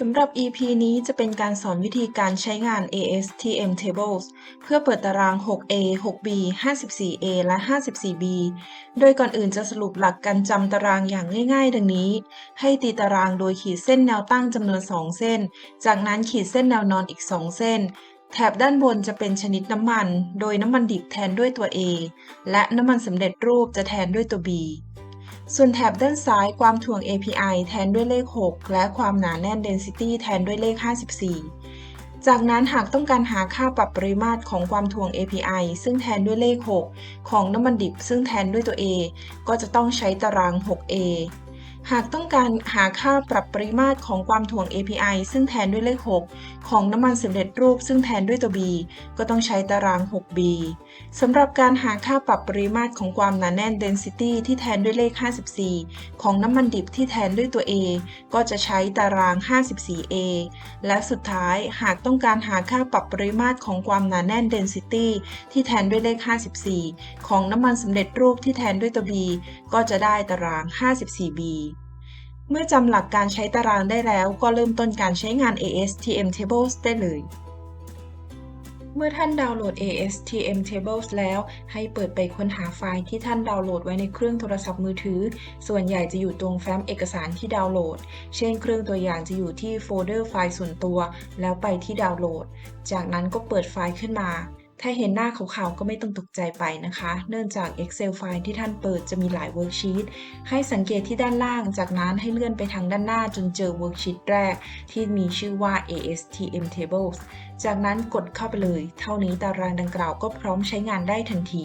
สำหรับ EP นี้จะเป็นการสอนวิธีการใช้งาน ASTM Tables เพื่อเปิดตาราง 6A 6B 54A และ 54B โดยก่อนอื่นจะสรุปหลักการจำตารางอย่างง่ายๆ ดังนี้ ให้ตีตารางโดยขีดเส้นแนวตั้งจำนวน 2 เส้น จากนั้นขีดเส้นแนวนอนอีก 2 เส้น แถบด้านบนจะเป็นชนิดน้ำมัน โดยน้ำมันดิบแทนด้วยตัว A และน้ำมันสำเร็จรูปจะแทนด้วยตัว B ส่วนแถบด้านซ้ายความถ่วง API แทนด้วยเลข 6 และความหนาแน่น density แทนด้วยเลข 54 จากนั้นหากต้องการหาค่าปรับปริมาตรของความถ่วง API ซึ่งแทนด้วยเลข 6 ของน้ำมันดิบซึ่งแทนด้วยตัว A ก็จะต้องใช้ตาราง 6A หากต้องการหาค่าปรับปริมาตรของความถ่วง API ซึ่งแทนด้วยเลข 6 ของน้ำมันสำเร็จรูปซึ่งแทนด้วยตัว B ก็ต้องใช้ตาราง 6B สำหรับการหาค่าปรับปริมาตรของความหนาแน่น density ที่แทนด้วยเลข 54 ของน้ำมันดิบที่แทนด้วยตัว A ก็จะใช้ตาราง 54A และสุดท้ายหากต้องการหาค่าปรับปริมาตรของความหนาแน่น density ที่แทนด้วยเลข 54 ของน้ำมันสำเร็จรูปที่แทนด้วยตัว B ก็จะได้ตาราง 54B เมื่อจำหลักการใช้ตารางได้แล้วก็เริ่มต้นการใช้งาน ASTM Tables ได้เลย เมื่อท่านดาวน์โหลด ASTM Tables แล้วให้เปิดไปค้นหาไฟล์ที่ท่านดาวน์โหลดไว้ในเครื่องโทรศัพท์มือถือ ส่วนใหญ่จะอยู่ตรงแฟ้มเอกสารที่ดาวน์โหลด เช่นเครื่องตัวอย่างจะอยู่ที่โฟลเดอร์ไฟล์ส่วนตัว แล้วไปที่ดาวน์โหลด จากนั้นก็เปิดไฟล์ขึ้นมา ถ้าเห็นหน้าขาวๆก็ไม่ต้องตกใจไปนะคะ เนื่องจาก Excel ไฟล์ที่ท่านเปิดจะมีหลายเวิร์กชีตให้สังเกตที่ด้านล่าง จากนั้นให้เลื่อนไปทางด้านหน้าจนเจอเวิร์กชีตแรก ที่มีชื่อว่า ASTM Tables จากนั้นกดเข้าไปเลย เท่านี้ตารางดังกล่าวก็พร้อมใช้งานได้ทันที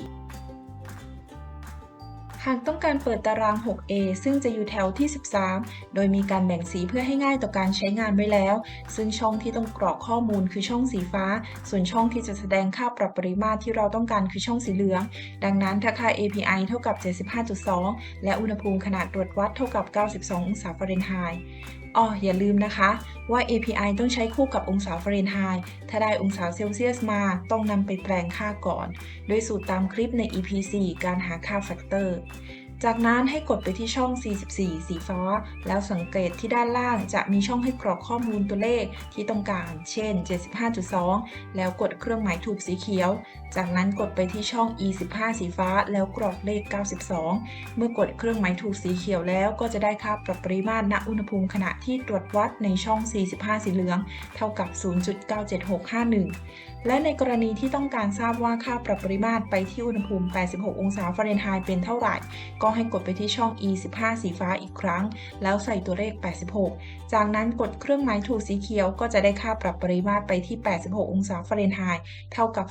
หากต้องการเปิดตาราง 6A ซึ่งจะอยู่แถวที่ 13 โดยมีการแบ่งสีเพื่อให้ง่ายต่อการใช้งานไว้แล้ว ซึ่งช่องที่ต้องกรอกข้อมูลคือช่องสีฟ้า ส่วนช่องที่จะแสดงค่าปรับปริมาตรที่เราต้องการคือช่องสีเหลือง ดังนั้นถ้าค่า API เท่ากับ 75.2 และอุณหภูมิขนาดตรวจวัดเท่ากับ 92 องศาฟาเรนไฮต์อ๋ออย่าลืมนะคะว่า API ต้องใช้คู่กับองศาฟาเรนไฮต์ถ้าได้องศาเซลเซียสมาต้องนำไปแปลงค่าก่อน โดยสูตรตามคลิปใน EP 4 การหาค่าแฟกเตอร์ จากนั้นให้กดไปที่ช่อง 44 สีฟ้า แล้วสังเกตที่ด้านล่างจะมีช่องให้กรอกข้อมูลตัวเลขที่ต้องการ เช่น 75.2 แล้วกดเครื่องหมายถูกสีเขียว จากนั้นกดไปที่ช่อง E15 สีฟ้า แล้วกรอกเลข 92 เมื่อกดเครื่องหมายถูกสีเขียวแล้วก็จะได้ค่าปรับปริมาตรณอุณหภูมิขณะที่ตรวจวัดในช่อง 45 สีเหลือง เท่ากับ 0.97651 และในกรณีที่ต้องการทราบว่าค่าปรับปริมาตรไปที่อุณหภูมิ 86 องศาฟาเรนไฮต์เป็นเท่าไหร่ ก็ให้กดไปที่ช่อง E15 สีฟ้าอีกครั้ง แล้วใส่ตัวเลข 86 จากนั้นกดเครื่องหมายถูกสีเขียวก็จะได้ค่าปรับปริมาตรไปที่ 86 องศาฟาเรนไฮต์เท่ากับ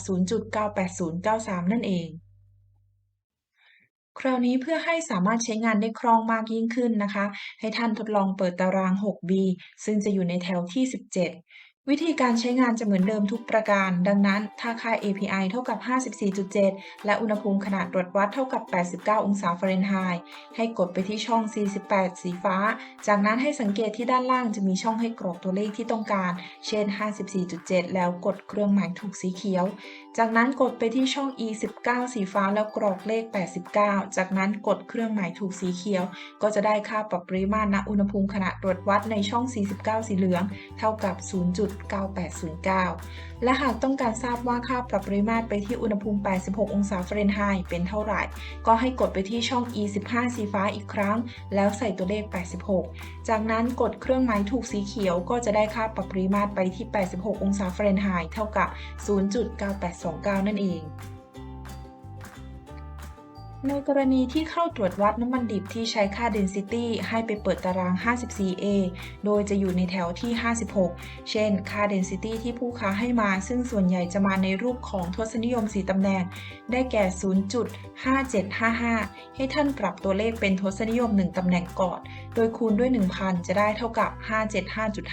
0.98093 นั่นเองคราวนี้เพื่อให้สามารถใช้งานได้คล่องมากยิ่งขึ้นนะคะ ให้ท่านทดลองเปิดตาราง 6B ซึ่งจะอยู่ในแถวที่ 17 วิธีการใช้งานจะเหมือนเดิมทุกประการ ดังนั้น ถ้าค่า API เท่ากับ 54.7 และอุณหภูมิขนาดตรวจวัดเท่ากับ 89 องศาฟาเรนไฮต์ ให้กดไปที่ช่อง 48 สีฟ้า จากนั้นให้สังเกตที่ด้านล่างจะมีช่องให้กรอกตัวเลขที่ต้องการ เช่น 54.7 แล้วกดเครื่องหมายถูกสีเขียว จากนั้นกดไปที่ช่อง E19 สีฟ้าแล้วกรอกเลข 89 จากนั้นกดเครื่องหมายถูกสีเขียว ก็จะได้ค่าปรับปริมาตรณอุณหภูมิขณะตรวจวัดในช่อง 49 สีเหลือง เท่ากับ 0.9809 และหากต้องการทราบว่าค่าปรับปริมาตรไปที่อุณหภูมิ 86 องศาเฟรนไฮต์เป็นเท่าไหร่ ก็ให้กดไปที่ช่อง E15 สีฟ้าอีกครั้ง แล้วใส่ตัวเลข 86 จากนั้นกดเครื่องหมายถูกสีเขียว ก็จะได้ค่าปรับปริมาตรไปที่ 86 องศาเฟรนไฮต์เท่ากับของกาวนั่นเอง ในกรณีที่เข้าตรวจวัดน้ำมันดิบที่ใช้ค่า density ให้ไปเปิดตาราง 54A โดยจะอยู่ในแถวที่ 56 เช่น ค่า density ที่ผู้ค้าให้มา ซึ่งส่วนใหญ่จะมาในรูปของทศนิยม 4ตำแหน่ง ได้แก่ 0.5755 ให้ท่านปรับตัวเลขเป็นทศนิยม 1ตำแหน่งก่อน โดยคูณด้วย 1,000 จะได้เท่ากับ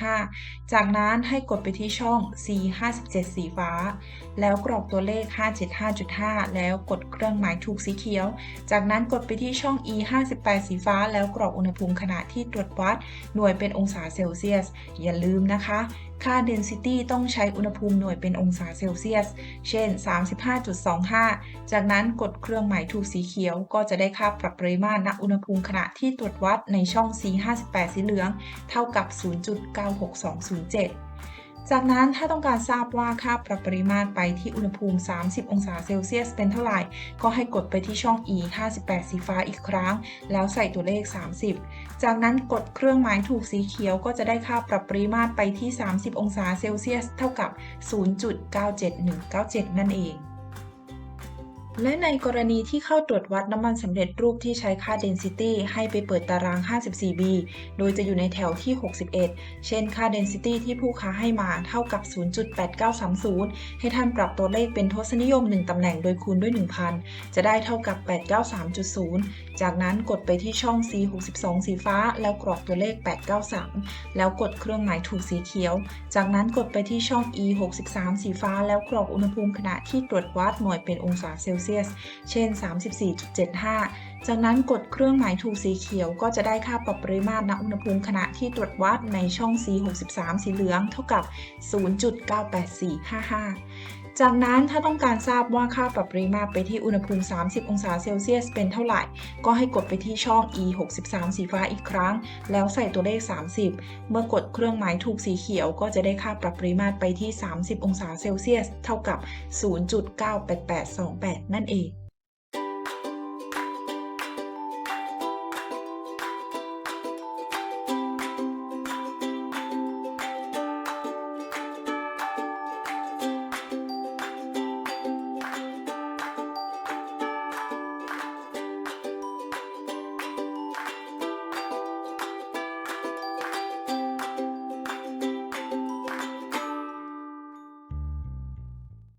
575.5 จากนั้นให้กดไปที่ช่อง C57 สีฟ้า แล้วกรอกตัวเลข 575.5 แล้วกดเครื่องหมายถูกสีเขียวจากนั้นกดไปที่ช่อง E 58สีฟ้า แล้วกรอกอุณหภูมิขณะที่ตรวจวัด หน่วยเป็นองศาเซลเซียส อย่าลืมนะคะ ค่า density ต้องใช้อุณหภูมิหน่วยเป็นองศาเซลเซียส เช่น 35.25 จากนั้นกดเครื่องหมายถูกสีเขียว ก็จะได้ค่าปรับปริมาตรณอุณหภูมิขณะที่ตรวจวัดในช่อง C 58สีเหลือง เท่ากับ 0.96207 จากนั้นถ้าต้องการทราบว่าค่าปรับปริมาตรไปที่อุณหภูมิ 30 องศาเซลเซียสเป็นเท่าไหร่ ก็ให้กดไปที่ช่อง E 58สีฟ้าอีกครั้ง แล้วใส่ตัวเลข 30 จากนั้นกดเครื่องหมายถูกสีเขียวก็จะได้ค่าปรับปริมาตรไปที่ 30 องศาเซลเซียส เท่ากับ 0.97197 นั่นเอง และในกรณีที่เข้าตรวจวัดน้ำมันสำเร็จรูปที่ใช้ค่า density ให้ไปเปิดตาราง 54B โดยจะอยู่ในแถวที่ 61 เช่นค่า density ที่ผู้ค้าให้มาเท่ากับ 0.8930 ให้ท่านปรับตัวเลขเป็นทศนิยม 1 ตำแหน่งโดยคูณด้วย 1,000 จะได้เท่ากับ 893.0 จากนั้นกดไปที่ช่อง C62 สีฟ้า แล้วกรอกตัวเลข 893 แล้วกดเครื่องหมายถูกสีเขียว จากนั้นกดไปที่ช่อง E63 สีฟ้า แล้วกรอกอุณหภูมิขณะที่ตรวจวัดหน่วยเป็นองศาเซลเซียสเช่น 34.75 จากนั้นกดเครื่องหมายถูกสีเขียวก็จะได้ค่าปรับปริมาตรณอุณหภูมิขณะที่ตรวจวัดในช่อง C63 สีเหลืองเท่ากับ 0.98455 จากนั้นถ้าต้องการทราบว่าค่าปรับปริมาตรไปที่อุณหภูมิ 30 องศาเซลเซียสเป็นเท่าไหร่ ก็ให้กดไปที่ช่อง E63 สีฟ้าอีกครั้ง แล้วใส่ตัวเลข 30 เมื่อกดเครื่องหมายถูกสีเขียว ก็จะได้ค่าปรับปริมาตรไปที่ 30 องศาเซลเซียส เท่ากับ 0.98828 นั่นเอง